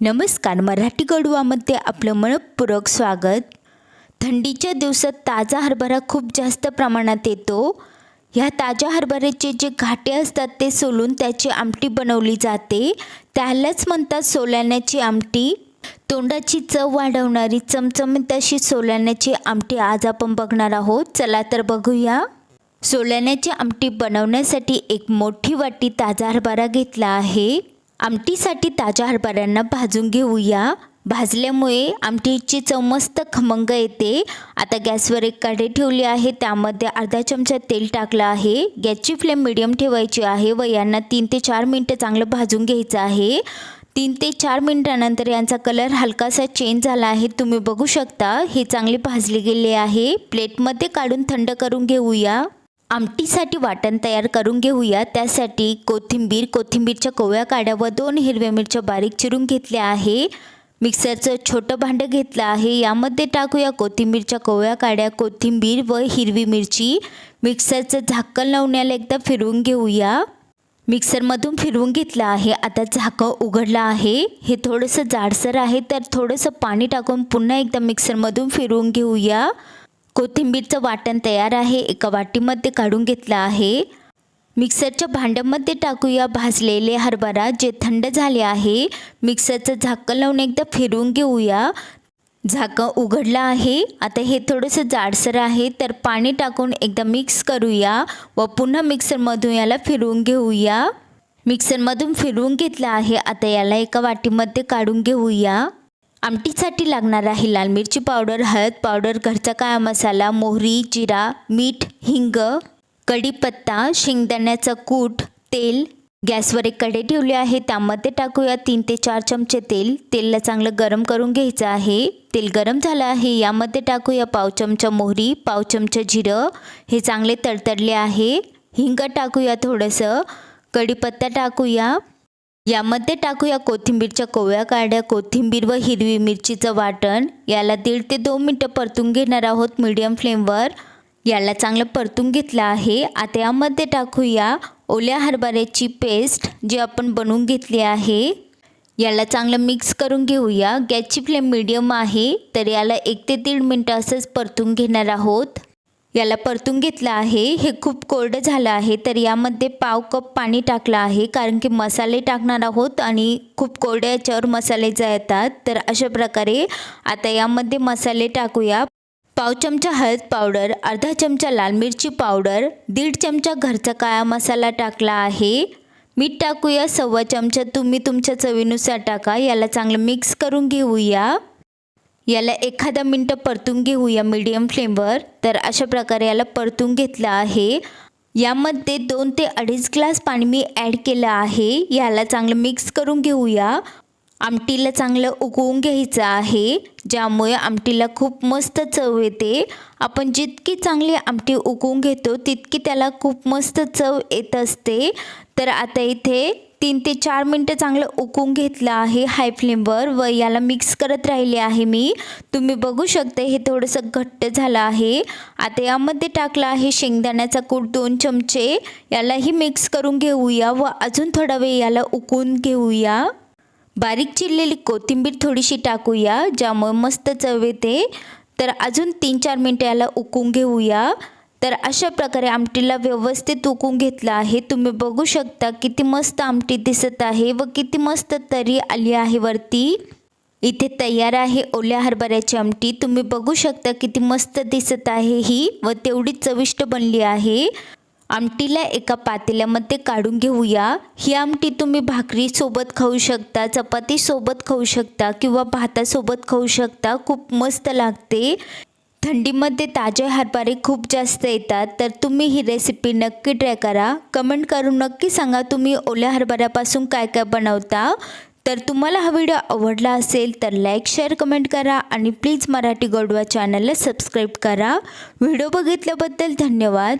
नमस्कार मराठी गडवामध्ये आपलं मनपूरक स्वागत. थंडीच्या दिवसात ताजा हरभरा खूप जास्त प्रमाणात येतो. ह्या ताज्या हरभऱ्याचे जे घाटे असतात ते सोलून त्याची आमटी बनवली जाते. त्यालाच म्हणतात सोलाण्याची आमटी. तोंडाची चव वाढवणारी चमचमीत अशी सोलाण्याची आमटी आज आपण बघणार आहोत. चला तर बघूया. सोलाण्याची आमटी बनवण्यासाठी एक मोठी वाटी ताजा हरभरा घेतला आहे. आमटीसाठी ताज्या हरभऱ्यांना भाजून घेऊया. भाजल्यामुळे आमटीची चव मस्त खमंग येते. आता गॅसवर एक कढई ठेवली आहे. त्यामध्ये अर्धा चमचा तेल टाकलं आहे. गॅसची फ्लेम मिडियम ठेवायची आहे. व यांना तीन ते चार मिनटं चांगलं भाजून घ्यायचं आहे. तीन ते चार मिनटानंतर यांचा कलर हलकासा चेंज झाला आहे. तुम्ही बघू शकता हे चांगले भाजले गेले आहे. प्लेटमध्ये काढून थंड करून घेऊया. आमटीसाठी वाटण तयार करून घेऊया. त्यासाठी कोथिंबीर कोथिंबीरच्या कोवळ्या काड्या व दोन हिरव्या मिरच्या बारीक चिरून घेतल्या आहे. मिक्सरचं छोटं भांडं घेतलं आहे. यामध्ये टाकूया कोथिंबीरच्या कोवळ्या काड्या कोथिंबीर व हिरवी मिरची. मिक्सरचं झाकण लावण्याला एकदा फिरवून घेऊया. मिक्सरमधून फिरवून घेतलं आहे. आता झाकं उघडलं आहे. हे थोडंसं जाडसर आहे तर थोडंसं पाणी टाकून पुन्हा एकदा मिक्सरमधून फिरवून घेऊया. कोथिंबीरचं वाटण तयार आहे. एका वाटीमध्ये काढून घेतलं आहे. मिक्सरच्या भांड्यामध्ये टाकूया भाजलेले हरभरा जे थंड झाले आहे. मिक्सरचं झाकण लावून एकदा फिरवून घेऊया. झाकं उघडलं आहे. आता हे थोडंसं जाडसर आहे. तर पाणी टाकून एकदा मिक्स करूया व पुन्हा मिक्सरमधून याला फिरवून घेऊया. मिक्सरमधून फिरवून घेतलं आहे. आता याला एका वाटीमध्ये काढून घेऊया. आमटीसाठी लागणार आहे लाल मिरची पावडर हळद पावडर घरचा काळा मसाला मोहरी जिरा मीठ हिंग कढीपत्ता शेंगदाण्याचं कूट तेल. गॅसवर एक कढई ठेवली आहे. त्यामध्ये टाकूया तीन ते चार चमचे तेल. तेलला चांगलं गरम करून घ्यायचं आहे. तेल गरम झालं आहे. यामध्ये टाकूया पाव चमचा मोहरी पाव चमचा जिरं. हे चांगले तडतडले आहे. हिंग टाकूया थोडंसं. कढीपत्ता टाकूया. यामध्ये टाकूया कोथिंबीरच्या कोवळ्या काड्या कोथिंबीर व हिरवी मिरचीचं वाटण. याला दीड ते दोन मिनटं परतून घेणार आहोत मीडियम फ्लेमवर याला चांगलं परतून घेतलं आहे. आता यामध्ये टाकूया ओल्या हरभऱ्याची पेस्ट जी आपण बनवून घेतली आहे. याला चांगलं मिक्स करून घेऊया. गॅसची फ्लेम मीडियम आहे तर याला एक ते दीड मिनटं असंच परतून घेणार आहोत. याला परतून घेतलं आहे. हे खूप कोरडं झालं आहे. तर यामध्ये पाव कप पाणी टाकलं आहे. कारण की मसाले टाकणार आहोत आणि खूप कोरड्या याच्यावर मसाले येतात. तर अशा प्रकारे आता यामध्ये मसाले टाकूया. पाव चमचा हळद पावडर अर्धा चमचा लाल मिरची पावडर दीड चमचा घरचा काळा मसाला टाकला आहे. मीठ टाकूया. सव्वा चमचा तुम्ही तुमच्या चवीनुसार टाका. याला चांगलं मिक्स करून घेऊया. याला एखादा मिनटं परतून घेऊया मीडियम फ्लेमवर तर अशा प्रकारे याला परतून घेतलं आहे. यामध्ये दोन ते अडीच ग्लास पाणी मी ॲड केलं आहे. याला चांगलं मिक्स करून घेऊया. आमटीला चांगलं उकवून घ्यायचं आहे. ज्यामुळे आमटीला खूप मस्त चव येते. आपण जितकी चांगली आमटी उकवून घेतो तितकी त्याला खूप मस्त चव येत असते. तर आता इथे तीन ते चार मिनटं चांगलं उकून घेतलं आहे हाय फ्लेमवर व याला मिक्स करत राहिले आहे मी. तुम्ही बघू शकता हे थोडंसं घट्ट झालं आहे. आता यामध्ये टाकलं आहे शेंगदाण्याचा कूट दोन चमचे. यालाही मिक्स करून घेऊया व अजून थोडा वेळ याला उकून घेऊया. बारीक चिरलेली कोथिंबीर थोडीशी टाकूया ज्यामुळे मस्त चव येते. तर अजून तीन चार मिनटं याला उकून घेऊया. तर अशा प्रकारे आमटीला व्यवस्थित उकून घेतलं आहे. तुम्ही बघू शकता किती मस्त आमटी दिसत आहे व किती मस्त तरी आली आहे वरती. इथे तयार आहे ओल्या हरभऱ्याची आमटी. तुम्ही बघू शकता किती मस्त दिसत आहे ही व तेवढी चविष्ट बनली आहे. आमटीला एका पातेल्यामध्ये काढून घेऊया. ही आमटी तुम्ही भाकरीसोबत खाऊ शकता चपातीसोबत खाऊ शकता किंवा भातासोबत खाऊ शकता. खूप मस्त लागते. थंडीमध्ये ताजे हरभरे खूप जास्त येतात तर तुम्ही ही रेसिपी नक्की ट्राय करा. कमेंट करून नक्की सांगा तुम्ही ओल्या हरभऱ्यापासून काय काय बनवता. तर तुम्हाला हा व्हिडिओ आवडला असेल तर लाईक शेअर कमेंट करा आणि प्लीज मराठी गोडवा चॅनलला सबस्क्राईब करा. व्हिडिओ बघितल्याबद्दल धन्यवाद.